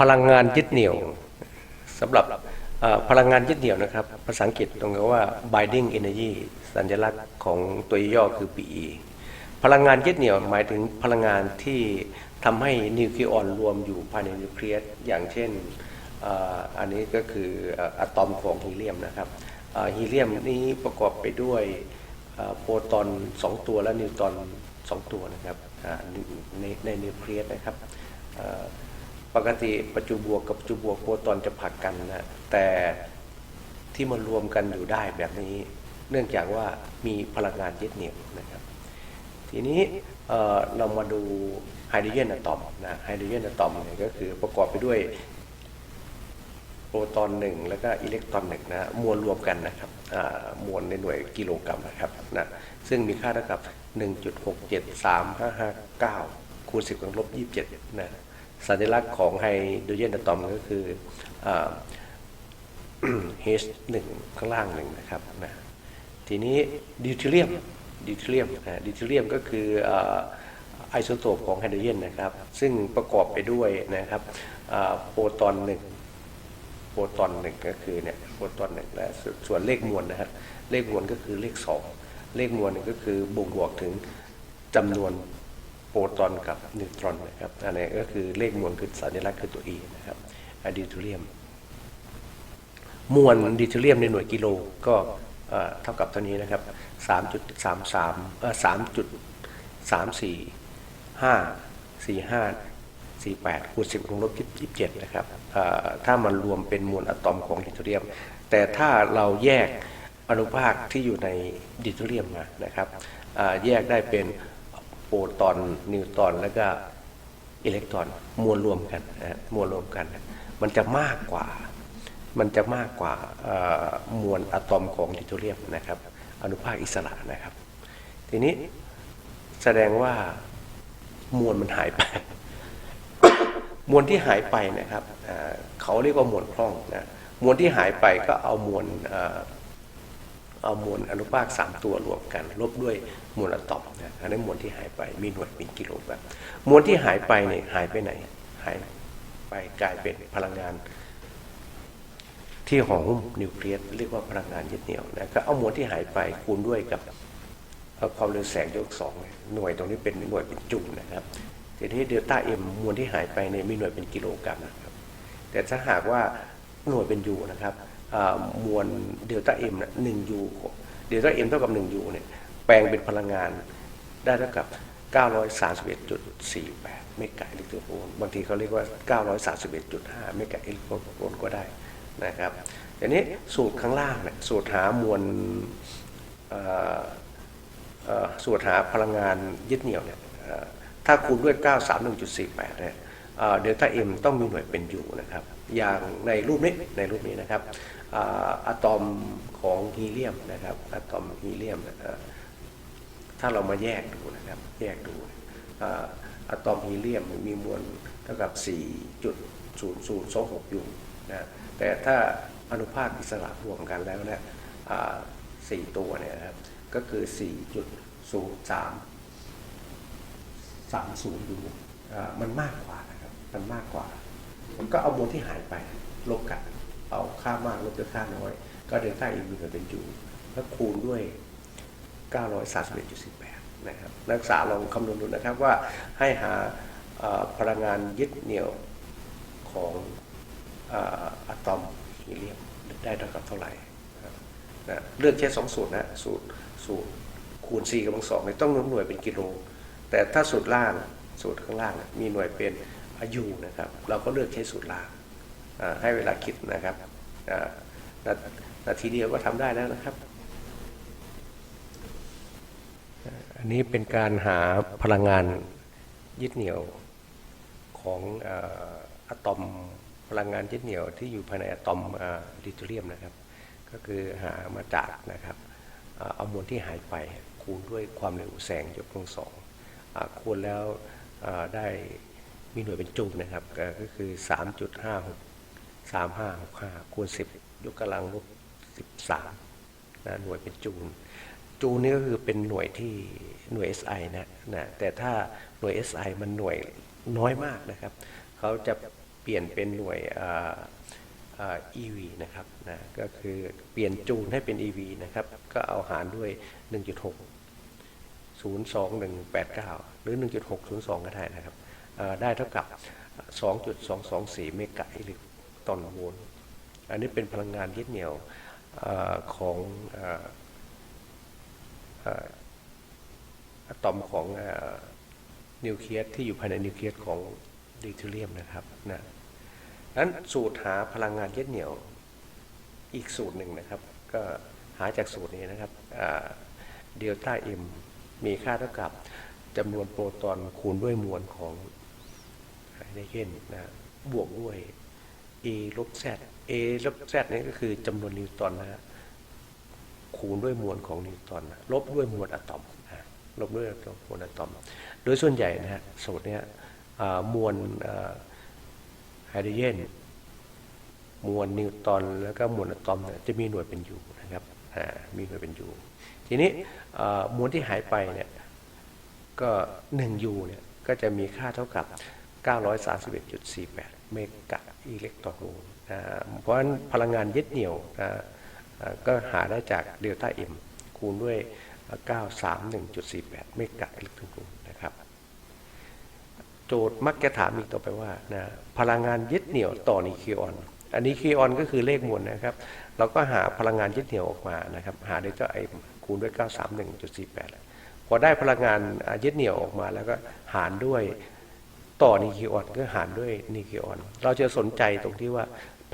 พลังงานยึดเหนี่ยวสำหรับพลังงานยึดเหนี่ยวนะครับ ภาษาอังกฤษตรงกับว่า binding energy สัญลักษณ์ของตัวย่อคือ PE พลังงานยึดเหนี่ยวหมายถึงพลังงานที่ทำให้นิวเคลียร์ออนรวมอยู่ภายในนิวเคลียสอย่างเช่นอันนี้ก็คืออะตอมของฮีเลียมนะครับฮีเลียมนี้ประกอบไปด้วยโปรตอน 2 ตัวและนิวตรอน 2 ตัวนะครับในในนิวเคลียสนะครับ ปกติประจุบวกกับประจุบวกโปรตอนจะผลักกันนะแต่ที่มารวมกันอยู่ได้แบบนี้ เนื่องจากว่ามีพลังงานยึดเหนี่ยวนะครับ ทีนี้เเรามาดูไฮโดรเจนอะตอมนะไฮโดรเจนอะตอมเนี่ยก็คือประกอบไปด้วยโปรตอนหนึ่งแล้วก็อิเล็กตรอนหนึ่งนะมวลรวมกันนะครับมวลในหน่วยกิโลกรัมนะครับนะซึ่งมีค่าเท่ากับ 1.67359คูณ10กำลังลบ27นะ สัญลักษณ์ของไฮโดรเจนอะตอมก็คืออ H หนึ่งข้างล่างหนึ่งนะครับนะทีนี้ดิวเทเรียมดิวเทเรียมนะดิวเทเรียมก็คือไอโซโทปของไฮโดรเจนนะครับ ซึ่งประกอบไปด้วยนะครับโปรตอนหนึ่งโปรตอนหนึ่งก็คือเนี่ยโปรตอนหนึ่งและส่วนเลขมวลนะครับเลขมวลก็คือเลขสองเลขมวลก็คือบ่งบอกถึงจำนวน โปรตอนกับนิวตรอนนะครับอันนี้ก็คือเลขมวลคือสัญลักษณ์คือตัว E นะครับอดิวเทเรียมมวลดิเทเรียมในหน่วยกิโลก็เท่ากับเท่านี้นะครับ 3.33เอ่อ3.3454548คูณ10ลงลบ27นะครับถ้ามันรวมเป็นมวลอะตอมของดิเทเรียม แต่ถ้าเราแยกอนุภาคที่อยู่ในดิเทเรียมมานะครับแยกได้เป็น รตอนนิวตอนแล้วก็อิเล็กตรอนมวลรวมกันนะมวลรวมกัน มันจะมากกว่ามันจะมากกว่ามวลอะตอมของดิโทเรียมนะครับ อนุภาคอิสระนะครับ ทีนี้แสดงว่ามวลมันหายไป มวลที่หายไปนะครับเอ่อเขาเรียกว่ามวลคล่องนะมวลที่หายไปก็เอามวล เอามวลอนุภาคสามตัวรวมกัน ลบด้วยมวลอะตอมนะอันนั้มวลที่หายไปมีหน่วยเป็นกิโลกรัมมวลที่หายไปเนี่ยหายไปไหนหายไปกลายเป็นพลังงาน ที่ห่อหุ้มนิวเคลียสเรียกว่าพลังงานยึดเหนี่ยวนะก็เอามวลที่หายไปคูณด้วยกับความเร็วแสงยกสองหน่วยตรงนี้เป็นหน่วยเป็นจุลนะครับทีนี้เดลต้าเอ็มมวลที่หายไปเนี่ยมีหน่วยเป็นกิโลกรัมนะครับแต่ถ้าหากว่าหน่วยเป็นยูนะครับ มวลเดลต้าเอ็มหนึ่งยูเดลต้าเอ็มเท่ากับหนึ่งยูเนี่ยแปลงเป็นพลังงานได้เท่ากับ 931.48 เมกะอิเล็กโทรโวลต์บางทีเขาเรียกว่า 931.5 เมกะอิเล็กโทรโวลต์ก็ได้นะครับทีนี้สูตรข้างล่างเนี่ยสูตรหามวลสูตรหาพลังงานยึดเหนี่ยวเนี่ยถ้าคูณด้วย 931.48 เนี่ยเดลต้าเอ็มต้องมีหน่วยเป็นอยู่นะครับ อย่างในรูปนี้ในรูปนี้นะครับ อะตอมของฮีเลียมนะครับอะตอมฮีเลียมถ้าเรามาแยกดูนะครับแยกดูอะตอมฮีเลียมมีมวลเท่ากับ 4.0026ยูนะแต่ถ้าอนุภาคอิสระรวมกันแล้วเนี่ยสี่ตัวเนี่ยนะครับก็คือ 4.03 30ยูอ่ามันมากกว่านะครับมันมากกว่า มันก็เอามวลที่หายไปลบกัน เอาค่ามากลบด้วยค่าน้อย ก็เดลต้าเอ็มเป็นยูแล้วคูณด้วย 931.18 นะครับ นักศึกษาลองคำนวณดูนะครับว่าให้หาพลังงานยึดเหนี่ยวของอะตอมฮีเลียมได้เท่ากับเท่าไหร่นะเลือกใช้สองสูตรนะสูตรสูตรคูณ 4กำลังสองเนี่ต้องหน่วยเป็นกิโล แต่ถ้าสูตรล่างสูตรข้างล่างมีหน่วยเป็นอายุนะครับ เราก็เลือกใช้สูตรล่าง ให้เวลาคิดนะครับนาทีเดียวก็ทำได้แล้วนะครับ อันนี้เป็นการหาพลังงานยึดเหนี่ยวของออะตอมพลังงานยึดเหนี่ยวที่อยู่ภายในอะตอมลิเทเรียมนะครับ ก็คือหามาจากนะครับเอามวลที่หายไปคูณด้วยความเร็วแสงยกกำลังสองอคูณแล้วได้มีหน่วยเป็นจูลนะครับก็ก็คือ 3.56 3565คูณ10ยกกำลังลบ13นะหน่วยเป็นจูลจูลนี่ก็คือเป็นหน่วยที่หน่วย SI นะนะแต่ถ้าหน่วย SI มันหน่วยน้อยมากนะครับเขาจะเปลี่ยนเป็นหน่วยอ่าอ่า EV นะครับนะก็คือเปลี่ยนจูนให้เป็น EV นะครับ ก็เอาหารด้วย 1.6 02189 หรือ 1.602 ก็ได้นะครับได้เท่ากับ 2.224 เมกะอิเล็ก ตอนโวลต์อันนี้เป็นพลังงานยึดเหนี่ยวอของอะตอมของอนิวเคลียสที่อยู่ภายในนิวเคลียสของดิทิเลียมนะครับนะนั้นสูตรหาพลังงานยึดเหนี่ยวอีกสูตรหนึ่งนะครับ ก็หาจากสูตรนี้นะครับเดลต้าเอ็มมีค่าเท่ากับจำนวนโปรตอนคูณด้วยมวลของไฮโดรเจนนะบวกด้วย a ลบ z a ลบ z นี่ก็คือจำนวนนิวตรอนนะฮะคูณด้วยมวลของนิวตรอนลบด้วยมวลอะตอมลบด้วยมวลอะตอม โดยส่วนใหญ่นะฮะสูตรเนี้ยมวลไฮโดรเจนมวลนิวตรอนแล้วก็มวลอะตอมเนี่ยจะมีหน่วยเป็นยูนะครับมีหน่วยเป็นยูทีนี้มวลที่หายไปเนี่ยก็1ยูเนี่ยก็จะมีค่าเท่ากับ 931.48 เมกะอิเล็กตรอนโวลต์อ่าเพราะฉะนั้นพลังงานยึดเหนี่ยวอ่าอ่าก็หาได้จากเดลต้าเอ็มคูณด้วย 931.48 เมกะอิเล็กตรอนโวลนะครับโจทย์มักจะถามอีกต่อไปว่านะพลังงานยึดเหนี่ยวต่อนิเคลียออนอันนี้คีออนก็คือเลขมวลนะครับ เราก็หาพลังงานยึดเหนี่ยวออกมานะครับหาด้วยเจ้าไอคูณด้วย 931.48พอได้พลังงานยึดเหนี่ยวออกมาแล้วก็หารด้วย ต่อนิวเคลียออนก็หารด้วยนิวเคลียออน เราจะสนใจตรงที่ว่า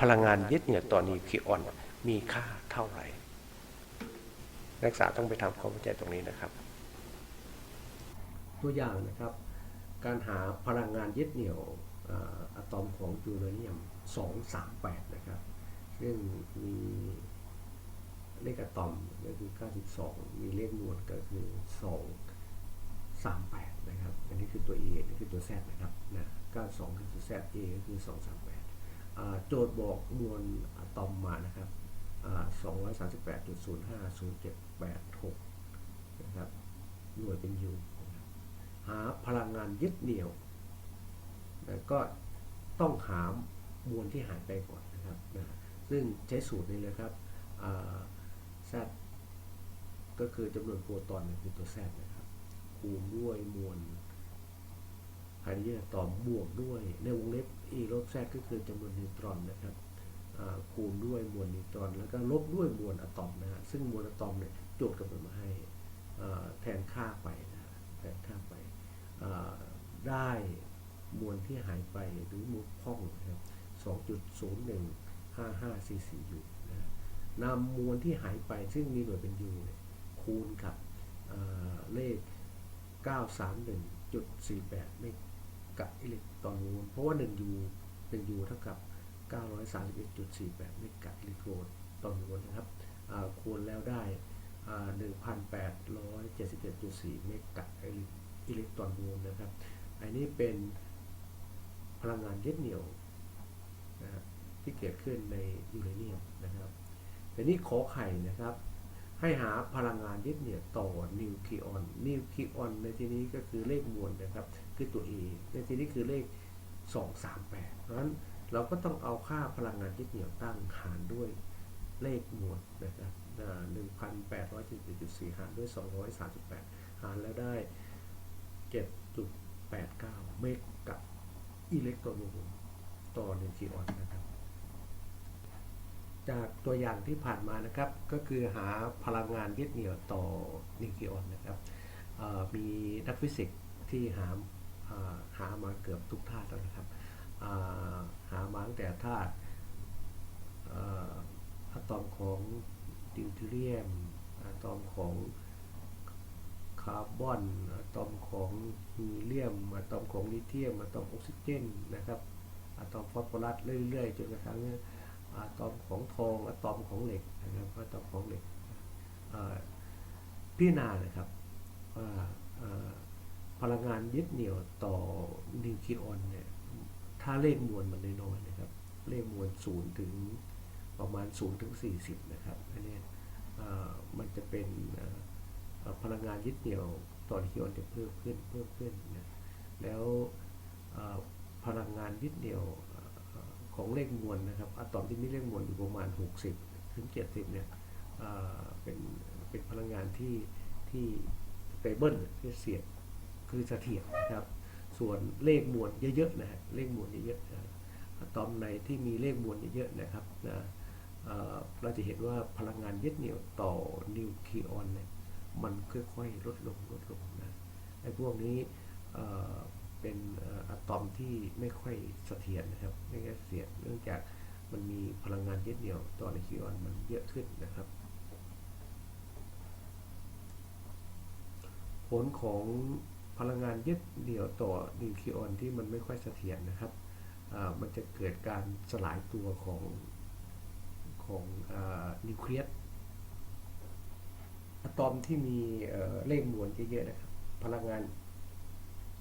พลังงานยึดเหนี่ยวต่อนิวเคลียออนมีค่าเท่าไหร่ นักศึกษาต้องไปทำความเข้าใจตรงนี้นะครับ ตัวอย่างนะครับ การหาพลังงานยึดเหนี่ยวอะตอมของยูเรเนียม 238 นะครับ ซึ่งมีเลขอะตอมก็คือ 92 มีเลขมวลก็คือ 2 38 นะครับ อันนี้คือตัว A นี่คือตัว Z นะครับนะ92 คือตัว Z A ก็คือ 238 โจทย์บอกมวลอะตอมมานะครับอ่า238.050786 นะครับ หน่วยเป็นยูนะครับหาพลังงานยึดเหนี่ยวนะก็ต้องหามวลที่หายไปก่อนนะครับนะซึ่งใช้สูตรนี้เลยครับแซดก็คือจำนวนโปรตอนนี่คือตัวแซดนะ คูณด้วยมวลไฮโดรเจนอะตอมบวกด้วย ในวงเล็บ e ลบแซก็คือจำนวนนิวตรอนนะครับคูณด้วยมวลนิวตรอน แล้วก็ลบด้วยมวลอะตอมนะฮะซึ่งมวลอะตอมเนี่ยโจทย์กำหนดมาให้แทนค่าไปนะแทนค่าไปได้มวลที่หายไปหรือมวลพ่องนะครับ2.015544ยูนะฮะนำมวลที่หายไปซึ่งมีหน่วยเป็นยูเนี่ยคูณกับเลข 931.48เมกะอิเล็กตรอนโวลต์เพราะว่า1ยู1ยูเท่ากับ 931.48เมกะอิเล็กโทรนต่อโวลต์นะครับคูณแล้วได้ 1,877.4เมกะอิเล็กตรอนโวลต์นะครับ อันนี้เป็นพลังงานยึดเหนี่ยวนะครับที่เกิดขึ้นในยูเรเนียมนะครับแต่นี้ขอไข่นะครับ ให้หาพลังงานยึดเหนี่ยวต่อนิวเคลียออน นิวเคลียออนในที่นี้ก็คือเลขมวลนะครับ คือตัว A ในที่นี้คือเลข 238 เพราะฉะนั้นเราก็ต้องเอาค่าพลังงานยึดเหนี่ยวตั้งหารด้วยเลขมวลนะครับ1,877.4หารด้วย238หารแล้วได้7.89เมกะอิเล็กตรอนต่อนิวเคลียออนนะครับ จากตัวอย่างที่ผ่านมานะครับ ก็คือหาพลังงานยึดเหนี่ยวต่อนิวเคลีออนนะครับมีนักฟิสิกส์ที่หาหามาเกือบทุกธาตุแล้วนะครับาหามาตั้งแต่ธาตุอะตอมของดิวเทเรียมอะตอมของคาร์บอนอะตอมของฮีเลียมอะตอมของลิเธียมอะตอมออกซิเจนนะครับอะตอมฟอสฟอรัสเรื่อยๆจนกระทั่ง อะตอมของทองอะตอมของเหล็กนะครับอะตอมของเหล็กเอ่อพิจารณานะครับว่าพลังงานยึดเหนี่ยวต่อนิวเคลียออนเนี่ยถ้าเลขมวลมันน้อยๆนะครับ เลขมวลศูนย์ถึงประมาณ0ถึง40นะครับอันนี้มันจะเป็นพลังงานยึดเหนี่ยวต่อนิวเคลียออนจะเพิ่มขึ้นเพิ่มขึ้นนะแล้วพลังงานยึดเหนี่ยว ของเลขมวลนะครับอะตอมที่มีเลขมวลอยู่ประมาณ 60 ถึง 70 เนี่ยเอ่อเป็นเป็นพลังงานที่ที่เตเบิลที่เสียดคือเสถียรนะครับ ส่วนเลขมวลเยอะๆนะฮะเลขมวลเยอะๆอะตอมในที่มีเลขมวลเยอะๆนะครับนะเเราจะเห็นว่าพลังงานยึดเหนี่ยวต่อนิวเคลียออนเนี่ยมันค่อยๆลดลงลดลงนะไอ้พวกนี้ เป็นอะตอมที่ไม่ค่อยเสถียรนะครับไม่ค่อยเสถียรเนื่องจากมันมีพลังงานยึดเหนี่ยวต่อนิวออนมันเยอะขึ้นนะครับ ผลของพลังงานยึดเหนี่ยวต่อนิวคลีออนที่มันไม่ค่อยเสถียรนะครับ มันจะเกิดการสลายตัวของของอนิวเคลียสอะตอมที่มีเลขมวลเยอะๆนะครับ พลังงาน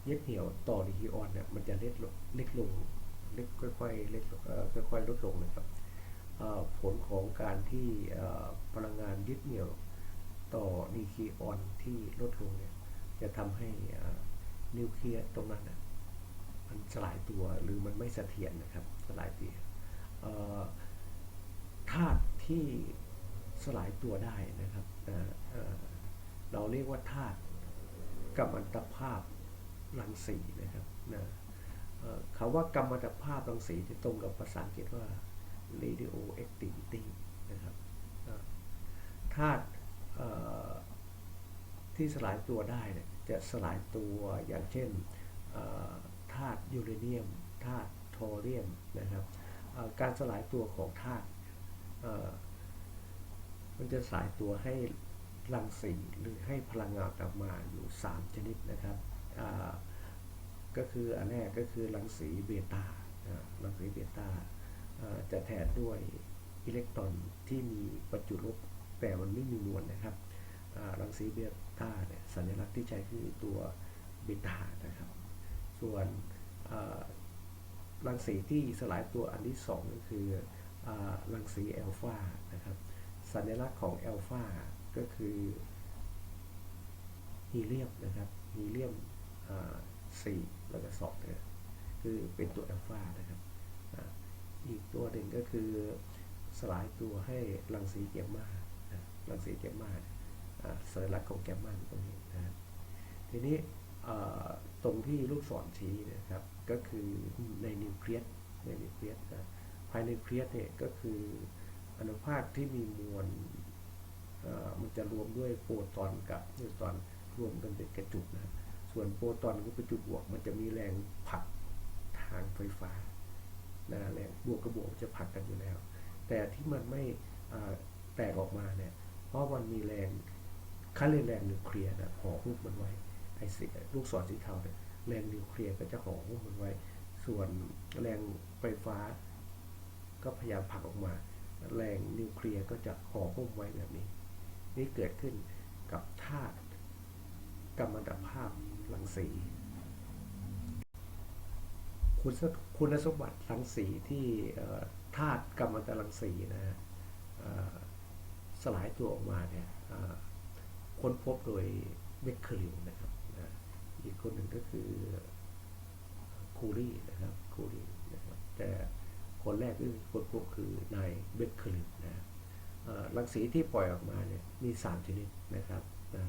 ยึดเหนี่ยวต่อนิวเคลีออนเนี่ยมันจะเล็กลงเล็กลงเล็กค่อยๆเล็กลงเอ่อค่อยๆลดลงนะครับผลของการที่พลังงานยึดเหนี่ยวต่อนิคีออนที่ลดลงเนี่ยจะทำให้นิวเคลียสตรงนั้นมันสลายตัวหรือมันไม่เสถียรนะครับสลายตัวธาตุที่สลายตัวได้นะครับเอ่อเราเรียกว่าธาตุกัมมันตภาพ รังสีนะครับนะคำว่ากัมมันตภาพรังสีที่ตรงกับภาษาอังกฤษว่า radioactivity นะครับธาตุที่สลายตัวได้จะสลายตัวอย่างเช่นธาตุยูเรเนียมธาตุโทเรียมนะครับการสลายตัวของธาตุมันจะสลายตัวให้รังสีหรือให้พลังงานกลับมาอยู่ 3 ชนิดนะครับ ก็คืออันแรกก็คือรังสีเบต้าอ่ารังสีเบต้าอ่าจะแทนด้วยอิเล็กตรอนที่มีประจุลบแต่มันไม่มีมวลนะครับรังสีเบต้าเนี่ยสัญลักษณ์ที่ใช้คือตัวเบต้านะครับ ส่วนรังสีที่สลายตัวอันที่สองก็คือรังสีแอลฟานะครับ สัญลักษณ์ของแอลฟาก็คือฮีเลียมนะครับฮีเลียม สี่แล้วก็สองเนี่ยคือเป็นตัวแอลฟานะครับอ,อีกตัวหนึ่งก็คือสลายตัวให้รังสีแกมมารังสีแกมมาเนี่ยอ่าสัญลักษณ์ของแกมมาตรงนี้นะครับทีนี้ตรงที่ลูกศรชี้นยครับก็คือในนิวเคลียสในนิวเคลียสนะภายในนิวเคลียสเนี่ยก็คืออนุภาคที่มีมวลมันจะรวมด้วยโปรตอนกับนิวตรอนรวมกันเป็นกระจุกนะ ส่วนโปรตอนกับกระจุกบวก มันจะมีแรงผลักทางไฟฟ้านะแรงบวกกับบวกจะผลักกันอยู่แล้ว แต่ที่มันไม่แตกออกมาเนี่ย เพราะมันมีแรงค่าเรียกแรงนิวเคลียร์นะห่อหุ้มมันไว้ไอ้สีลูกศรสีเทาเนี่ยแรงนิวเคลียร์ก็จะห่อหุ้มมันไว้ ส่วนแรงไฟฟ้า ก็พยายามผลักออกมา แรงนิวเคลียร์ก็จะห่อหุ้มไว้แบบนี้ นี่เกิดขึ้นกับธาตุกัมมันตภาพ รังสี คุณสคุณสมบัติรังสีที่ธาตุกัมมันตรังสีนะฮะสลายตัวออกมาเนี่ยค้นพบโดยเบคเคอริลนะครับนะอีกคนหนึ่งก็คือคูรีนะครับคูรีนะครับแต่คนแรกที่ค้นพบคือนายเบคเคอริลนะรังสีที่ปล่อยออกมาเนี่ยมี 3 ชนิดนะครับนะ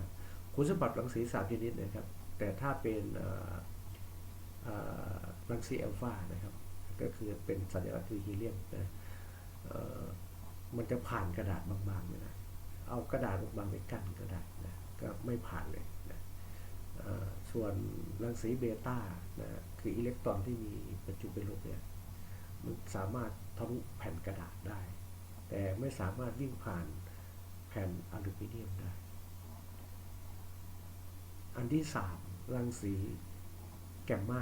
คุณสมบัติรังสี 3 ชนิดนะครับ แต่ถ้าเป็นรังสีอัลฟานะครับ ก็คือเป็นสัญลักษณ์คือฮีเลียมนะเอ่อมันจะผ่านกระดาษบางๆไม่ได้เอากระดาษบางๆไปกั้นก็ได้นะก็ไม่ผ่านเลยนะอ่อส่วนรังสีเบต้านะคืออิเล็กตรอนที่มีประจุเป็นลบเนี่ยมันสามารถทะลุแผ่นกระดาษได้ แต่ไม่สามารถวิ่งผ่านแผ่นอลูมิเนียมได้ อันที่สาม รังสีแกมมา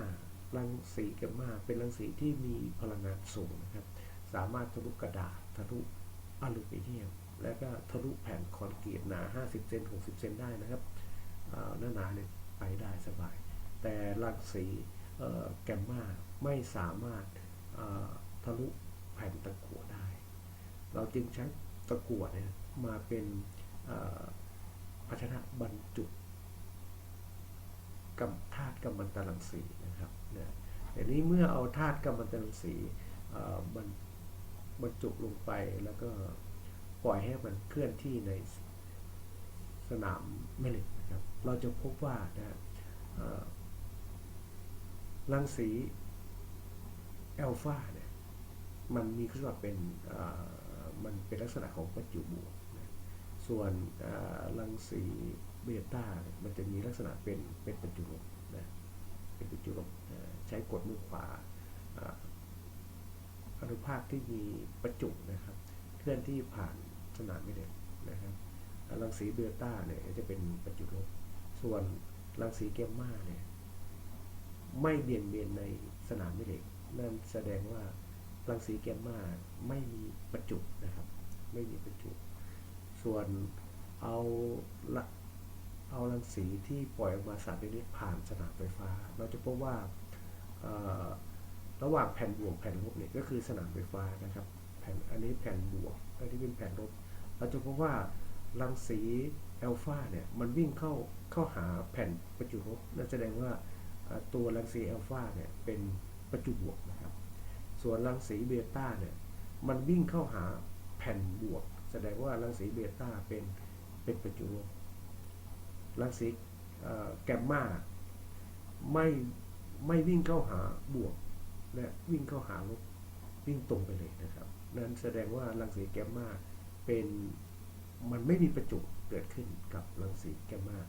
รังสีแกมมาเป็นรังสีที่มีพลังงานสูงนะครับ สามารถทะลุกระดาษทะลุอลูมิเนียม และก็ทะลุแผ่นคอนกรีตหนา 50 เซน60 เซนได้นะครับหน้าหนาเนี่ยไปได้สบาย แต่รังสีแกมมาไม่สามารถทะลุแผ่นตะกั่วได้ เราจึงใช้ตะกั่วเนี่ยมาเป็นภาชนะบรรจุ กับธาตุกัมมันตรังสีนะครับนะแต่นี้เมื่อเอาธาตุกัมมันตรังสีมันบรรจุลงไปแล้วก็ปล่อยให้มันเคลื่อนที่ในสนามแม่เหล็กนะครับ เราจะพบว่านะรังสีแอลฟาเนี่ยมันมีลักษณะเป็นมันเป็นลักษณะของประจุบวกนะส่วนรังสี เบต้ามันจะมีลักษณะเป็นเป็นประจุลบนะเป็นประจุลบนใช้กดมือขวาอนุภาคที่มีประจุนะครับ เคลื่อนที่ผ่านสนามแม่เหล็กนะครับรังสีเบต้าเนี่ยจะเป็นประจุลบ ส่วนรังสีแกมมาเนี่ยไม่เบี่ยงเบนในสนามแม่เหล็กนั่นแสดงว่ารังสีแกมมาไม่มีประจุนะครับ ไม่มีประจุ ส่วนเอาละ เอารังสีที่ปล่อยออกมาสารพิษผ่านสนามไฟฟ้า เราจะพบว่าระหว่างแผ่นบวกแผ่นลบเนี่ยก็คือสนามไฟฟ้านะครับแผ่นอันนี้แผ่นบวกอันนี้เป็นแผ่นลบ เราจะพบว่ารังสีแอลฟาเนี่ยมันวิ่งเข้าเข้าหาแผ่นประจุลบนั่นแสดงว่าตัวรังสีแอลฟาเนี่ยเป็นประจุบวกนะครับ ส่วนรังสีเบต้าเนี่ยมันวิ่งเข้าหาแผ่นบวก แสดงว่ารังสีเบต้าเป็นเป็นประจุลบ รังสีแกมมาไม่ไม่วิ่งเข้าหาบวกและวิ่งเข้าหาลบวิ่งตรงไปเลยนะครับ นั้นแสดงว่ารังสีแกมมาเป็นมันไม่มีประจุเกิดขึ้นกับรังสีแกมมา